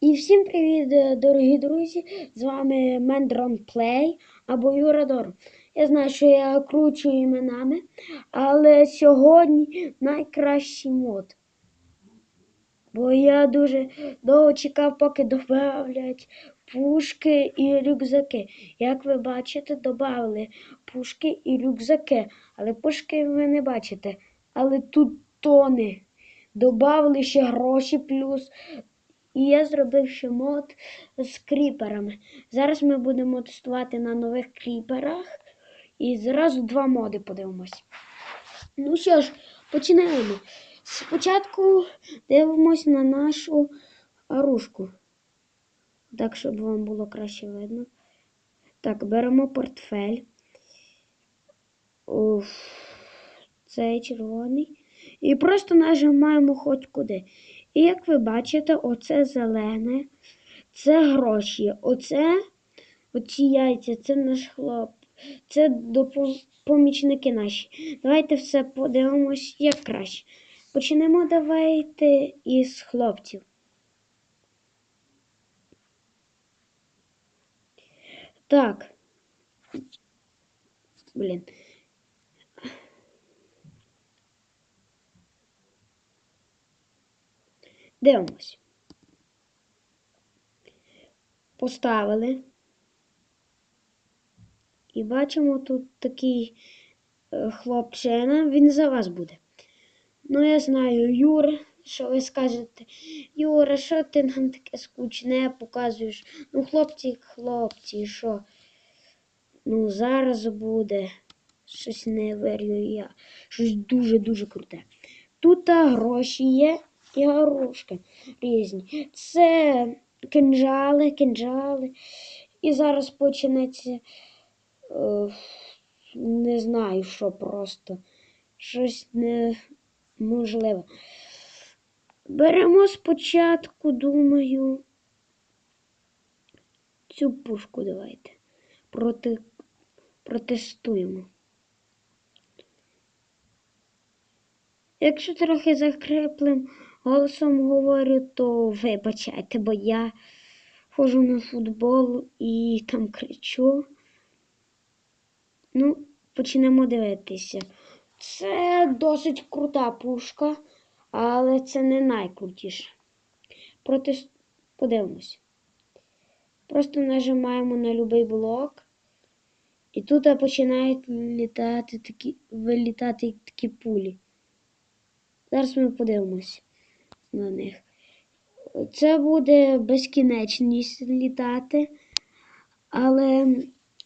І всім привіт, е, дорогі друзі! З вами Мендрон Плей або Юрадор. Я знаю, що я кручу іменами, але сьогодні найкращий мод. Бо я дуже довго чекав, поки додавлять пушки і рюкзаки. Як ви бачите, додали пушки і рюкзаки. Але пушки ви не бачите. Але тут тони. Добавили ще гроші плюс. І я зробив ще мод з кріперами. Зараз ми будемо тестувати на нових кріперах. І зразу два моди подивимось. Ну що ж, починаємо. Спочатку дивимось на нашу оружку. Так, щоб вам було краще видно. Так, беремо портфель. Уф, цей червоний. І просто нажимаємо хоч куди. І як ви бачите, оце зелене, це гроші. Оце оці яйця, це наш хлоп. Це допом- помічники наші. Давайте все подивимось як краще. Почнемо давайте із хлопців. Так. Блін. Дивимось. Поставили. І бачимо тут такий е, хлопчина, він за вас буде. Ну, я знаю, Юра, що ви скажете, Юра, що ти нам таке скучне показуєш? Ну, хлопці, хлопці, що? Ну, зараз буде щось не вірю я. Щось дуже-дуже круте. Тут гроші є і горошки різні. Це кинжали, кинжали. І зараз почнеться. Е, не знаю, що просто. Щось неможливе. Беремо спочатку, думаю, цю пушку давайте. Проти... Протестуємо. Якщо трохи закреплим голосом говорю, то вибачайте, бо я ходжу на футбол і там кричу. Ну, почнемо дивитися. Це досить крута пушка, але це не найкрутіше. Протест... Подивимось. Просто нажимаємо на будь-який блок. І тут починають літати такі, вилітати такі пулі. Зараз ми подивимось на них. Це буде безкінечність літати. Але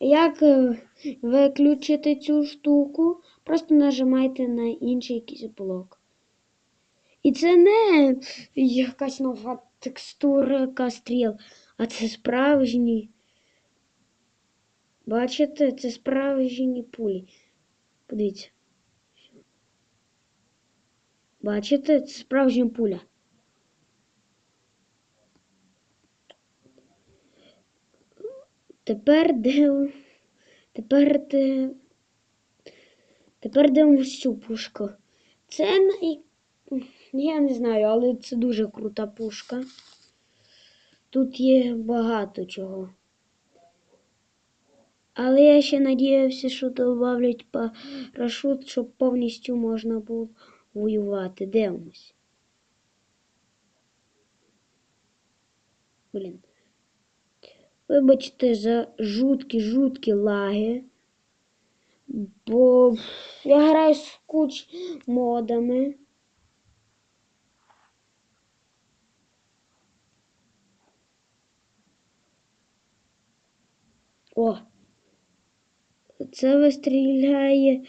як е, виключити цю штуку, просто нажимайте на інший якийсь блок. І це не якась нова текстура стріл, а це справжні. Бачите, це справжні пулі. Подивіться. Бачите, це справжня пуля. Тепер див... Тепер де... Тепер дивимось цю пушку. Це най... Я не знаю, але це дуже крута пушка. Тут є багато чого. Але я ще надіявся, що добавлять парашут, щоб повністю можна було воювати. Дивимось. Блін. Вибачте за жуткі-жуткі лаги. Бо я граю з куч модами. О! Це вистріляє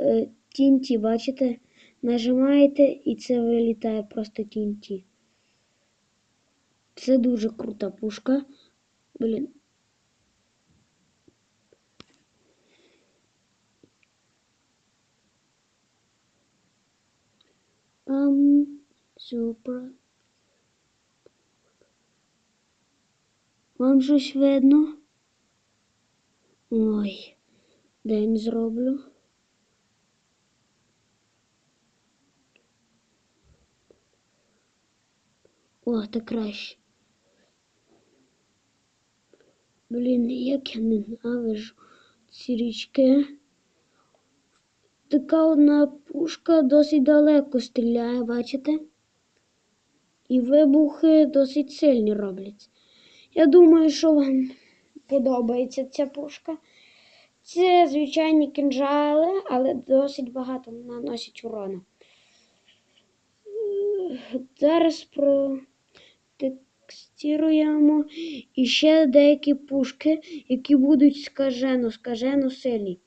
е, тінті, бачите? Нажимаєте і це вилітає просто тінті. Це дуже крута пушка. Блін. Ам, супер. Вам щось видно? Ой, день зроблю. О, так краще. Блін, як я ненавижу ці річки. Така одна пушка досить далеко стріляє, бачите? І вибухи досить сильні роблять. Я думаю, що вам подобається ця пушка. Це звичайні кинжали, але досить багато наносять урону. Е, Зараз протекстируємо і ще деякі пушки, які будуть скажено, скажено сильні.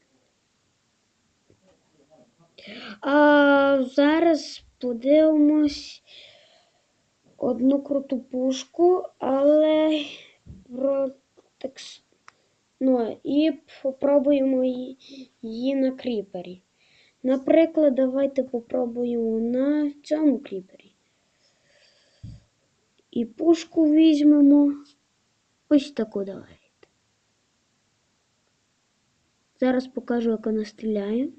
А зараз подивимось одну круту пушку, але про текст... ну, і попробуємо її, її на кріпері. Наприклад, давайте попробуємо на цьому кріпері. І пушку візьмемо ось таку давайте. Зараз покажу, як вона стріляє.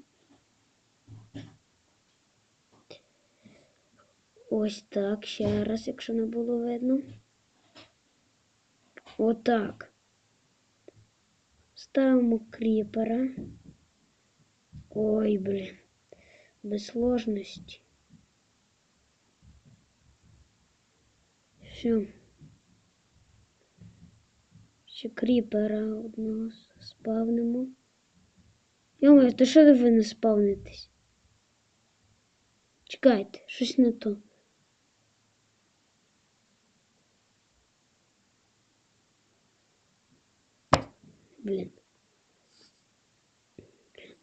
Ось так, ще раз, якщо не було видно. Отак. Ставимо кріпера. Ой, блін. Без сложності. Все. Ще кріпера одного спавнимо. Йомаю, то що ви не спавнитесь? Чекайте, щось не то. Блін.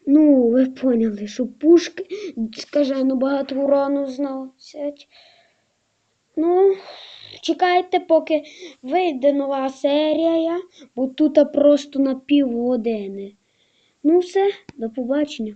Ну, ви поняли, що пушки, скажено, багато урону зносять. Ну, чекайте, поки вийде нова серія, бо тут просто на півгодини. Ну все, до побачення.